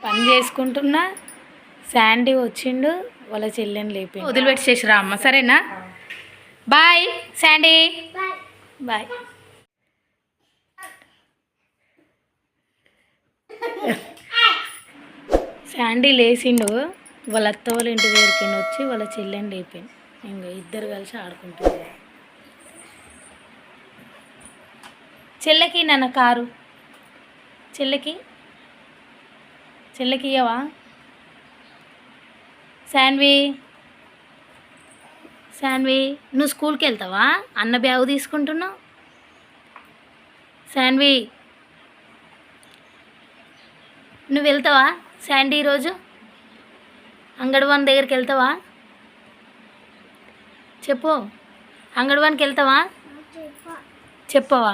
పని చేసుకుంటున్నా శాండీ వచ్చిండు వాళ్ళ చెల్లెని లేపి వదిలిపెట్టేసిరా అమ్మ సరేనా? Bye Sandy. బాయ్. శాండీ లేచిండు వాళ్ళ అత్త వాళ్ళ ఇంటి దగ్గరికి వచ్చి వాళ్ళ చెల్లెని లేపాను ఇంకా ఇద్దరు కలిసి ఆడుకుంటున్నారు చెల్లెకి నాన్న కారు? చెల్లెకి? చెల్లెకి ఇయ్యవా శాన్వి శాన్వి నువ్వు స్కూల్కి వెళ్తావా అన్న బ్యాగు తీసుకుంటున్నావు. శాన్వి నువ్వు వెళ్తావా? శాండీ ఈరోజు అంగడవాన్ దగ్గరికి వెళ్తావా చెప్పు అంగడవానికి వెళ్తావా చెప్పవా?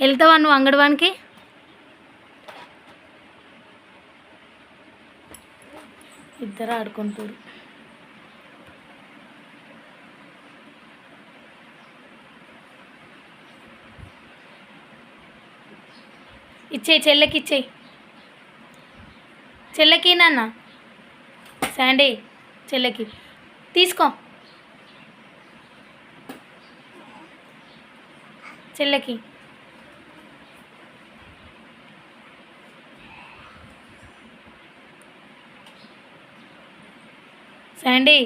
వెళ్తావా నువ్వు అంగడివానికి? ఇద్దరు ఆడుకుంటారు. ఇచ్చేయి చెల్లెకి ఇచ్చేయి. చెల్లెకి నాన్న? శాండీ చెల్లెకి. తీసుకో. చెల్లెకి. శాండీ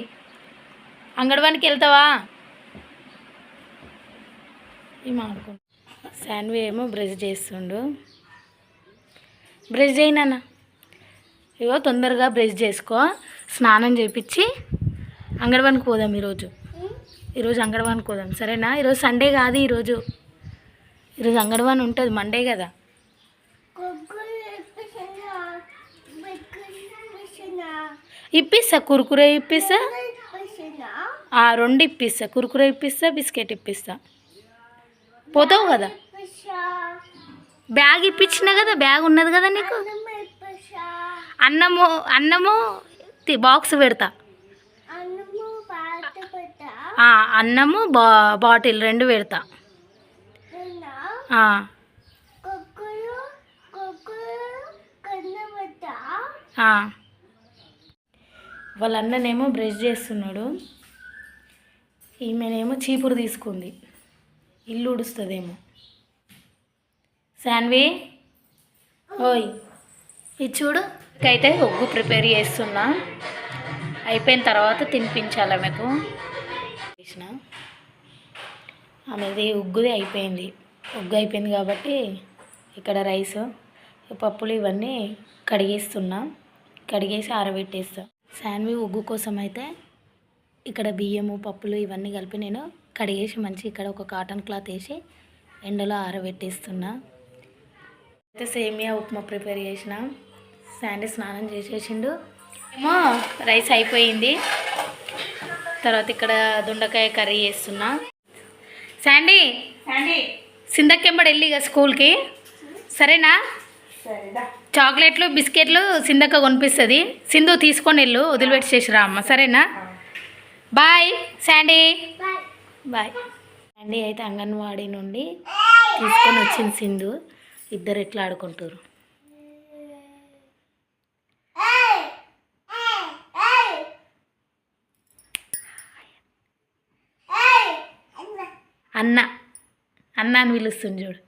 అంగడవానికి వెళ్తావా? ఈ మాడుకో శాన్వి ఏమో బ్రష్ చేస్తుండు. బ్రష్ చేయి నాన్న. ఇగో తొందరగా బ్రష్ చేసుకో. స్నానం చేపించి అంగడవానికి పోదాం ఈరోజు. ఈరోజు అంగడవానికి పోదాం. సరేనా? ఈరోజు సండే కాదు ఈరోజు. ఈరోజు అంగడవాన్ ఉంటుంది మండే కదా. ఇప్పిస్తా కురుకురే ఇప్పిస్తా. ఆ, రెండు ఇప్పిస్తా కురుకురే ఇప్పిస్తా బిస్కెట్ ఇప్పిస్తా. పోతావు కదా? బ్యాగ్ ఇప్పించిన కదా బ్యాగ్ ఉన్నది కదా నీకు? అన్నము అన్నము తి- బాక్స్ పెడతా. అన్నము బా బాటిల్ రెండు పెడతా. ఆ, ఆ. వాళ్ళ అన్ననేమో బ్రష్ చేస్తున్నాడు. ఈమెనేమో చీపురు తీసుకుంది. ఇల్లు ఉడుస్తుందేమో శాన్వి? ఓయ్ ఇది చూడు. అయితే ఒగ్గు ప్రిపేర్ చేస్తున్నా. అయిపోయిన తర్వాత తినిపించాలి ఆమెకు చేసిన. ఆమెది ఉగ్గుది అయిపోయింది. ఉగ్గు అయిపోయింది కాబట్టి ఇక్కడ రైస్ పప్పులు ఇవన్నీ కడిగేస్తున్నా. కడిగేసి ఆరబెట్టేస్తా. శాన్వి ఉగ్గు కోసం అయితే ఇక్కడ బియ్యము పప్పులు ఇవన్నీ కలిపి నేను కడిగేసి మంచి ఇక్కడ ఒక కాటన్ క్లాత్ వేసి ఎండలో ఆరబెట్టేస్తున్నా. అయితే సేమియా ఉప్మా ప్రిపేర్ చేసిన. శాండీ స్నానం చేసేసిండు. ఏమో రైస్ అయిపోయింది. తర్వాత ఇక్కడ దొండకాయ కర్రీ చేస్తున్నా. శాండీ! సిందక్కెంబడి వెళ్ళి ఇక స్కూల్కి. సరేనా? చాక్లెట్లు బిస్కెట్లు సిందక్క కొనిపిస్తుంది. సింధు తీసుకొని వెళ్ళు వదిలిపెట్టేసిరా అమ్మ. సరేనా? Bye Sandy. బాయ్. శాండీ అయితే అంగన్వాడీ నుండి తీసుకొని వచ్చింది సింధు. ఇద్దరు ఎట్లా ఆడుకుంటారు అన్న. అన్న అని పిలుస్తుంది చూడు.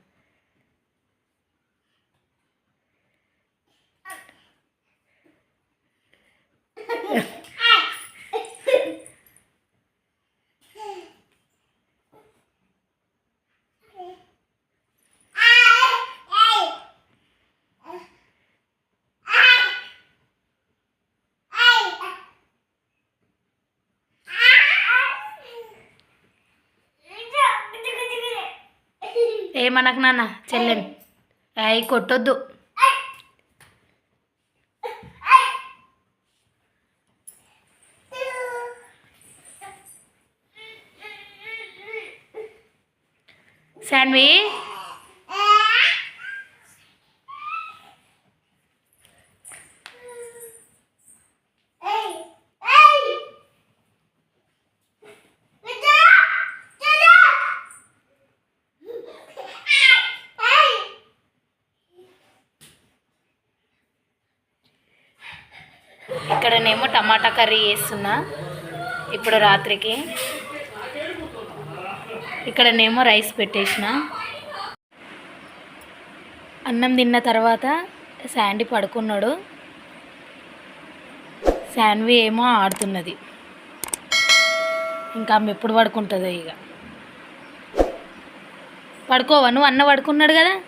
ఏమనకు నాన్న? చెల్లెని అయి కొట్టొద్దు. శాన్వి? ఇక్కడనేమో టమాటా కర్రీ చేస్తున్నా. ఇప్పుడు రాత్రికి. ఇక్కడనేమో రైస్ పెట్టేసిన. అన్నం తిన్న తర్వాత శాండీ పడుకున్నాడు. శాన్వి ఏమో ఆడుతున్నది. ఇంకా ఆమె ఎప్పుడు పడుకుంటుందో ఇక పడుకోవా? నువ్వు అన్న పడుకున్నాడు కదా?